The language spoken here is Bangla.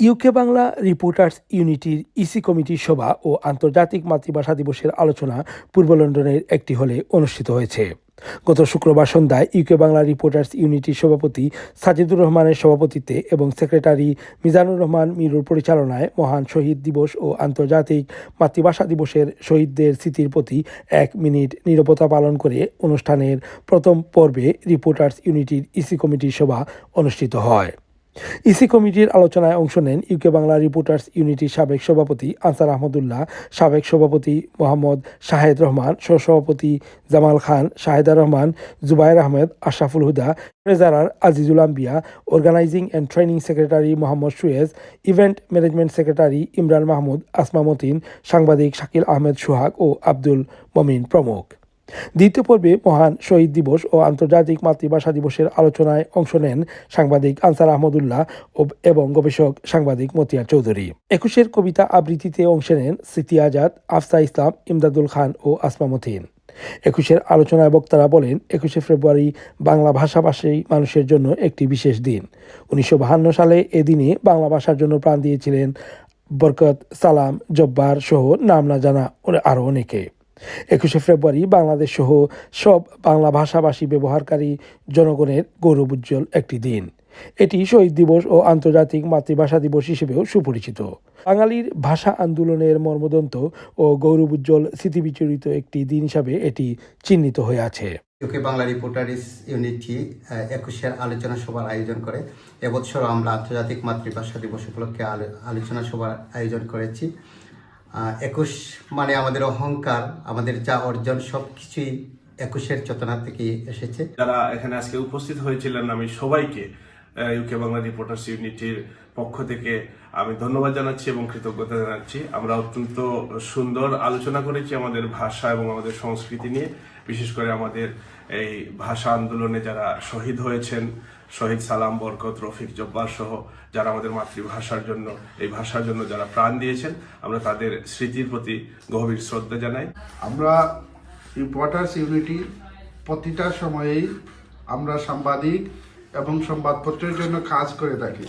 ইউকে বাংলা রিপোর্টার্স ইউনিটির ইসি কমিটির সভা ও আন্তর্জাতিক মাতৃভাষা দিবসের আলোচনা পূর্ব লন্ডনের একটি হলে অনুষ্ঠিত হয়েছে। গত শুক্রবার সন্ধ্যায় ইউকে বাংলা রিপোর্টার্স ইউনিটির সভাপতি সাজিদুর রহমানের সভাপতিত্বে এবং সেক্রেটারি মিজানুর রহমান মিরুর পরিচালনায় মহান শহীদ দিবস ও আন্তর্জাতিক মাতৃভাষা দিবসের শহীদদের স্মৃতির প্রতি এক মিনিট নীরবতা পালন করে অনুষ্ঠানের প্রথম পর্বে রিপোর্টার্স ইউনিটির ইসি কমিটির সভা অনুষ্ঠিত হয়। ইসি কমিটির আলোচনায় অংশ নেন ইউকে বাংলা রিপোর্টার্স ইউনিটির সাবেক সভাপতি আনসার আহমদুল্লাহ, সাবেক সভাপতি মোহাম্মদ শাহেদ রহমান, সহসভাপতি Jamal Khan, Shaheda Rahman Jubair Ahmed, Ashraful Huda, treasurer Azizul Ambia, organizing and training secretary Mohammad Suez, event management secretary Imran Mahmud, Asma Matin, সাংবাদিক শাকিল আহমেদ সোহাগ ও আব্দুল মমিন প্রমুখ। দ্বিতীয় পর্বে মহান শহীদ দিবস ও আন্তর্জাতিক মাতৃভাষা দিবসের আলোচনায় অংশ নেন সাংবাদিক আনসার আহমদুল্লাহ এবং গবেষক সাংবাদিক মতিয়ার চৌধুরী। একুশের কবিতা আবৃত্তিতে অংশ নেন স্মৃতি আজাদ, আফসা ইসলাম, ইমদাদুল খান ও আসমা মতিন। একুশের আলোচনায় বক্তারা বলেন, একুশে ফেব্রুয়ারি বাংলা ভাষাভাষী মানুষের জন্য একটি বিশেষ দিন। উনিশশো সালে এদিনে বাংলা ভাষার জন্য প্রাণ দিয়েছিলেন বরকত সালাম জব্বার সহ নাম না জানা আরও অনেকে। একুশে ফেব্রুয়ারি বাংলাদেশ সহ সব বাংলা ভাষাভাষী ব্যবহারকারী জনগণের গৌরব উজ্জ্বল একটি দিন। এটি শহীদ দিবস ও আন্তর্জাতিক মাতৃভাষা দিবস হিসেবেও সুপরিচিত। বাঙালির ভাষা আন্দোলনের মর্মদন্ত ও গৌরবোজ্জ্বল স্মৃতিবিচরিত একটি দিন হিসাবে এটি চিহ্নিত হয়ে আছে। ইউকে বাংলা রিপোর্টারিস ইউনিটি একুশের আলোচনা সভার আয়োজন করে। এবছর আমরা আন্তর্জাতিক মাতৃভাষা দিবস উপলক্ষে আলোচনা সভার আয়োজন করেছি। একুশ মানে আমাদের অহংকার, আমাদের যা অর্জন সব কিছুই একুশের চেতনা থেকে এসেছে। যারা এখানে আজকে উপস্থিত হয়েছিলেন, আমি সবাইকে ইউকে বাংলা রিপোর্টার্স ইউনিটির পক্ষ থেকে আমি ধন্যবাদ জানাচ্ছি এবং কৃতজ্ঞতা জানাচ্ছি। আমরা অত্যন্ত সুন্দর আলোচনা করেছি আমাদের ভাষা এবং আমাদের সংস্কৃতি নিয়ে। বিশেষ করে আমাদের এই ভাষা আন্দোলনে যারা শহীদ হয়েছেন, শহীদ সালাম, বরকত, রফিক জব্বার সহ যারা আমাদের মাতৃভাষার জন্য, এই ভাষার জন্য যারা প্রাণ দিয়েছেন, আমরা তাদের স্মৃতির প্রতি গভীর শ্রদ্ধা জানাই। আমরা রিপোর্টার্স ইউনিটি প্রতিটা সময়েই আমরা সাংবাদিক এবং সংবাদপত্রের জন্য কাজ করে থাকি।